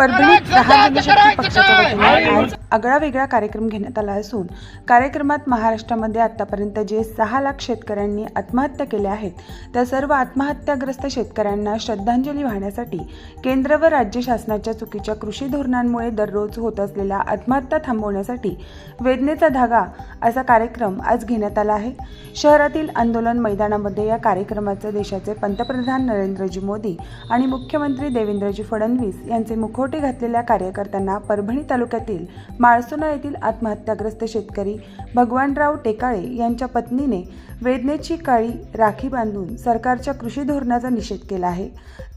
परभणीत प्रहार जनशक्ती पक्षाच्या वतीने आज आगळा वेगळा कार्यक्रम घेण्यात आला असून कार्यक्रमात महाराष्ट्रामध्ये आतापर्यंत जे सहा लाख शेतकऱ्यांनी आत्महत्या केल्या आहेत त्या सर्व आत्महत्याग्रस्त शेतकऱ्यांना श्रद्धांजली वाहण्यासाठी केंद्र व राज्य शासनाच्या चुकीच्या कृषी धोरणांमुळे दररोज होत असलेल्या आत्महत्या थांबवण्यासाठी वेदनेचा धागा असा कार्यक्रम आज घेण्यात आला आहे. शहरातील आंदोलन मैदानामध्ये या कार्यक्रमाचं देशाचे पंतप्रधान नरेंद्रजी मोदी आणि मुख्यमंत्री देवेंद्रजी फडणवीस यांचे मुखवटे घातलेल्या कार्यकर्त्यांना परभणी तालुक्यातील माळसोना येथील आत्महत्याग्रस्त शेतकरी भगवानराव टेकाळे यांच्या पत्नीने वेदनेची काळी राखी बांधून सरकारच्या कृषी धोरणाचा निषेध केला आहे.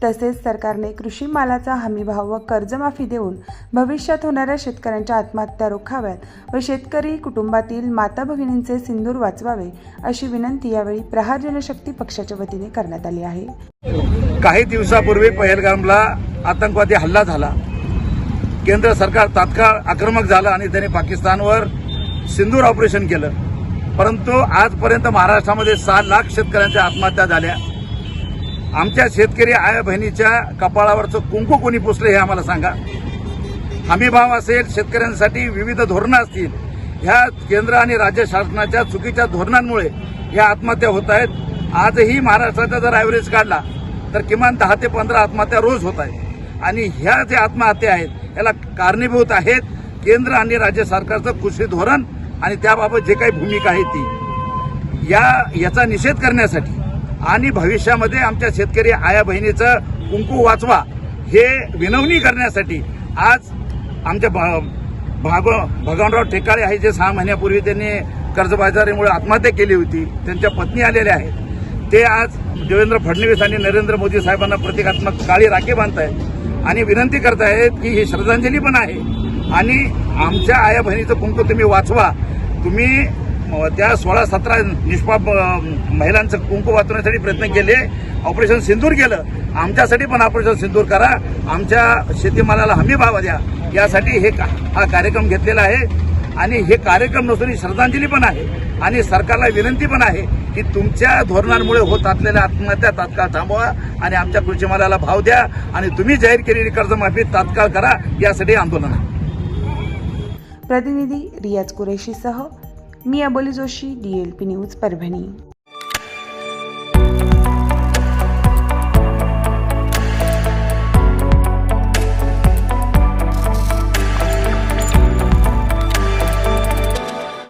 तसेच सरकारने कृषी मालाचा हमीभाव व कर्जमाफी देऊन भविष्यात होणाऱ्या शेतकऱ्यांच्या आत्महत्या रोखाव्यात व शेतकरी कुटुंबातील माता भगिनींचे सिंदूर वाचवावे अशी विनंती यावेळी प्रहार जनशक्ती पक्षाच्या वतीने करण्यात आली आहे. काही दिवसापूर्वी पहलगामला आतंकवादी हल्ला झाला. केंद्र सरकार तात्काळ आक्रमक झालं आणि त्याने पाकिस्तानवर सिंदूर ऑपरेशन केलं. परंतु आजपर्यंत महाराष्ट्रामध्ये सहा लाख शेतकऱ्यांच्या आत्महत्या झाल्या. आमच्या शेतकरी आया बहिणीच्या कपाळावरचं कुंकू कोणी पुसलं हे आम्हाला सांगा. हमीभाव असेल शेतकऱ्यांसाठी विविध धोरणं असतील. ह्या केंद्र आणि राज्य शासनाच्या चुकीच्या धोरणांमुळे या आत्महत्या होत आहेत. आजही महाराष्ट्राचा जर ॲव्हरेज काढला तर किमान दहा ते पंधरा आत्महत्या रोज होत आहेत. आणि ह्या ज्या आत्महत्या आहेत याला कारणीभूत आहेत केंद्र आणि राज्य सरकारचं कृषी धोरण आणि त्याबाबत जे काही भूमिका आहे ती. या याचा निषेध करण्यासाठी आणि भविष्यामध्ये आमच्या शेतकरी आया बहिणीचं कुंकू वाचवा हे विनवणी करण्यासाठी आज आमच्या भाग भगवानराव टेकाळे आहे जे सहा महिन्यापूर्वी त्यांनी कर्जबाजारीमुळे आत्महत्या केली होती त्यांच्या पत्नी आलेल्या आहेत. ते आज देवेंद्र फडणवीस आणि नरेंद्र मोदी साहेबांना प्रतिकात्मक काळी राखी आहेत आणि विनंती करतायत की ही श्रद्धांजली पण आहे. आणि आमच्या आया बहिणीचं कुंकू तुम्ही वाचवा. तुम्ही त्या सोळा सतरा निष्पाप महिलांचं कुंकू वाचवण्यासाठी प्रयत्न केले. ऑपरेशन सिंदूर केलं. आमच्यासाठी पण ऑपरेशन सिंदूर करा. आमच्या शेतीमालाला हमी भाव द्या. यासाठी हे का- हा कार्यक्रम घेतलेला आहे. आणि हे कार्यक्रम नसून ही श्रद्धांजली पण आहे. आणि सरकारला विनंती पण आहे की तुमच्या धोरणांमुळे होत असलेल्या आत्महत्या तात्काळ थांबवा आणि आमच्या कृषीमालाला भाव द्या आणि तुम्ही जाहीर केलेली कर्जमाफी तात्काळ करा यासाठी आंदोलन आहे. प्रतिनिधी रियाज कुरेशीसह मी Aboli Joshi D L P news Parbhani.